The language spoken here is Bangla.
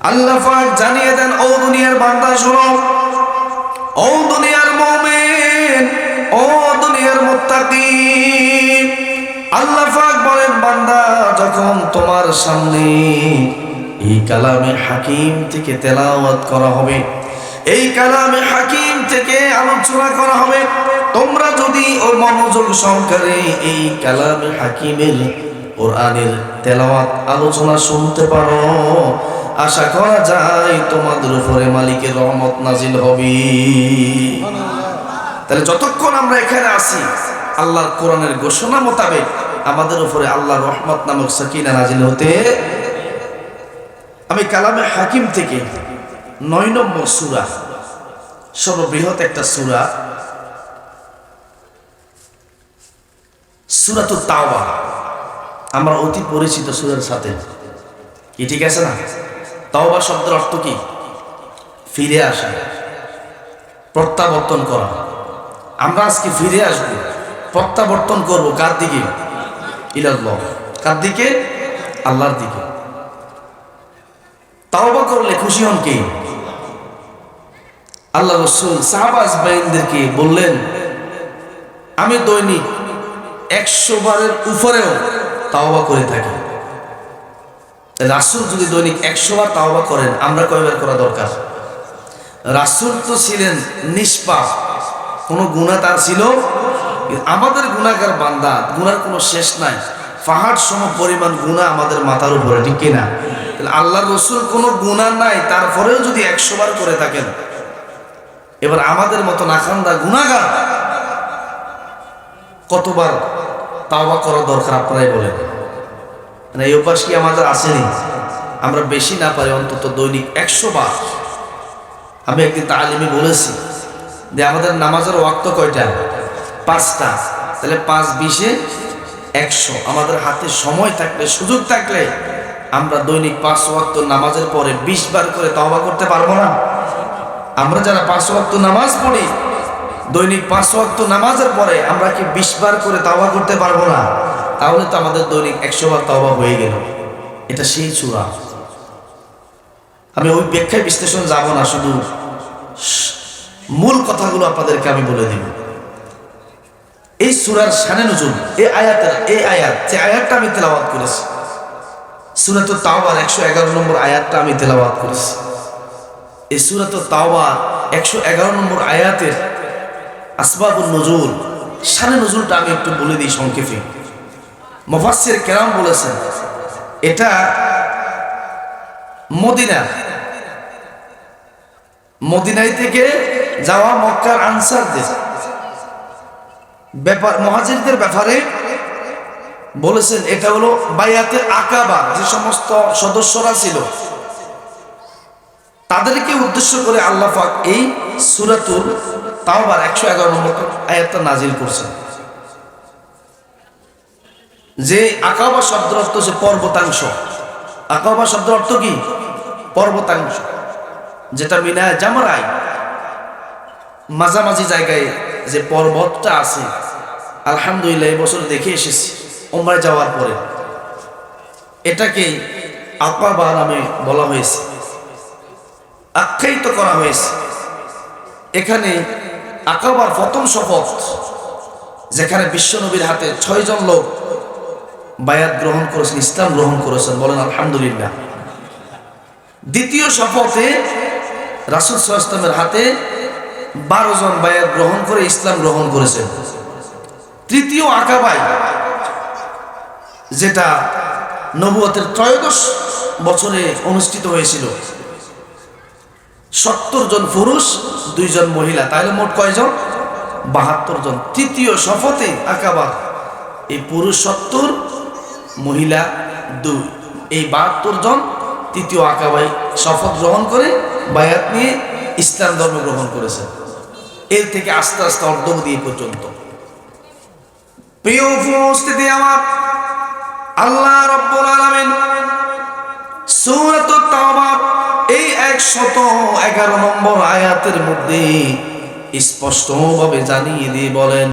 আল্লাহ জানিয়ে দেন, ও দুনিয়ার বান্দা, শোনো। ও দুনিয়ার মুমিন, ও দুনিয়ার মুত্তাকি আল্লাহ বলেন, বান্দা, যখন তোমার সামনে এই কালামে হাকিম থেকে তেলাওয়াত করা হবে, এই কালামে হাকিম থেকে আলোচনা করা হবে, তোমরা যদি ওই মনোযোগ সহকারে এই কালামে হাকিমের কোরআনের তেলাওয়াত আলোচনা শুনতে পারো আশা করা যায় তোমাদের উপরে মালিকের রহমত নাজিল হবে। তাহলে যতক্ষণ আমরা এখানে আছি, আল্লাহর কোরআনের ঘোষণা মোতাবেক আমাদের উপরে আল্লাহর রহমত নামক সাকিনা নাজিল হতে আমি কালামে হাকিম থেকে নয় নম্বর সুরা, সর্ববৃহৎ একটা সুরা সুরাত তাওবা। আমরা অতি পরিচিত সুরের সাথে। কি ঠিক আছে না? তাওবা শব্দের অর্থ কি? ফিরে আসা। প্রত্যাবর্তন করা। আমরা আজকে ফিরে আসব, প্রত্যাবর্তন করব কার দিকে? ইলাল্লাহ। কার দিকে? আল্লাহর দিকে। তাওবা করলে খুশি হন কে? আল্লাহ রসুল সাহাবাজ বাইনদেরকে বললেন, আমি দৈনিক একশো বারের উপরেও তাওবা করে থাকি। রাসুল যদি দৈনিক একশো বার তাওবা করেন, আমরা কয়বার করা দরকার? রাসুল তো ছিলেন নিষ্পাপ, কোনো গুণা তার ছিল? আমাদের গুণাগার বান্দা, গুনার কোনো শেষ নাই। পাহাড় সম পরিমাণ গুণা আমাদের মাথার উপরে, ঠিক কিনা? আল্লাহ রসুল কোনো গুণা নাই, তারপরেও যদি একশো বার করে থাকেন, এবার আমাদের মতো নাখান্দা গুণাগার কতবার তাওবা করা দরকার, আপনারাই বলেন। মানে এই অভ্যাস কি আমাদের আসেনি? আমরা বেশি না পারি, অন্তত দৈনিক একশো বার। আমি একদিন তালিমে বলেছি যে আমাদের নামাজের ওয়াক্ত কয়টা? পাঁচটা। তাহলে পাঁচ বিশে একশো। আমাদের হাতে সময় থাকলে, সুযোগ থাকলে আমরা দৈনিক পাঁচ ওয়াক্ত নামাজের পরে বিশ বার করে তওবা করতে পারব না। আমরা যারা পাঁচ ওয়াক্ত নামাজ পড়ি, দৈনিক পাঁচ ওয়াক্ত নামাজের পরে আমরা কি বিশ বার করে তাওবা করতে পারব না? তাহলে তো আমাদের দৈনিক একশো বার তাওবা হয়ে গেল। এটা সেই চূড়া আমি ওই ব্যাখ্যায় বিশ্লেষণ যাব না, শুধু মূল কথাগুলো আপনাদেরকে আমি বলে দিব। এই সুরার সানে নজুল এই আয়াতের এই আয়াত, যে আয়াতটা আমি তেলাওয়াত করেছি, সুরাত তাওবার একশো এগারো নম্বর আয়াতটা আমি তেলাওয়াত করেছি। এই সুরাত তাওবার একশো এগারো নম্বর আয়াতের আসবাবুল নজুল, সানে নজুলটা আমি একটু বলে দিই সংক্ষেপে। মফাসির কেরাম বলেছেন, এটা মদিনা। মদিনাই থেকে যাওয়া মক্কার আনসারদের ব্যাপার, মহাজিরদের ব্যাপারে বলেছেন, এটা হলো বাইয়াতে আকাবা, যে সমস্ত সদস্যরা ছিল। তাদেরকে উদ্দেশ্য করে আল্লাহ পাক এই সুরাতুল তাওবার একশো এগারো নম্বর আয়াতটা নাজিল করছেন। যে আকাবা শব্দ অর্থ হচ্ছে পর্বতাংশ। আকাবা শব্দ অর্থ কি? পর্বতাংশ। যেটা মিনায় জামরাই। মাঝামাঝি জায়গায় যে পর্বতটা আছে, আলহামদুলিল্লাহ এই বছর দেখে এসেছি ওমরায় যাওয়ার পরে। এটাকেই আকাবা নামে বলা হয়েছে। আখ্যায়িত করা হয়েছে। এখানে আকাবার প্রথম শপথ, যেখানে বিশ্বনবীর হাতে ছয়জন লোক বায়াত গ্রহণ করেছেন, ইসলাম গ্রহণ করেছেন, বলেন আলহামদুলিল্লাহ। দ্বিতীয় শপথে রাসুল ইসলামের হাতে বারো জন বায়াত গ্রহণ করে, ইসলাম গ্রহণ করেছেন। তৃতীয় আকাবাই যেটা নবুয়তের ত্রয়োদশ বছরে অনুষ্ঠিত হয়েছিল, সত্তর জন পুরুষ দুইজন মহিলা, তাহলে মোট কয়জন? বাহাত্তর জন। তৃতীয় শপথে আকাবার এই পুরুষ সত্তর মহিলা দুই এই বাহাত্তর জন, তৃতীয় আকাবাই শপথ গ্রহণ করে বায়াত নিয়ে ইসলাম ধর্ম গ্রহণ করেছে। এর থেকে আস্তে আস্তে অর্ধমদি এই পর্যন্ত। প্রিয় উপস্থিতি আমার, আল্লাহ রব্বুল আলামিন তাওবার এই 111 নম্বর আয়াতের মধ্যে স্পষ্টভাবে জানিয়ে দিয়ে বলেন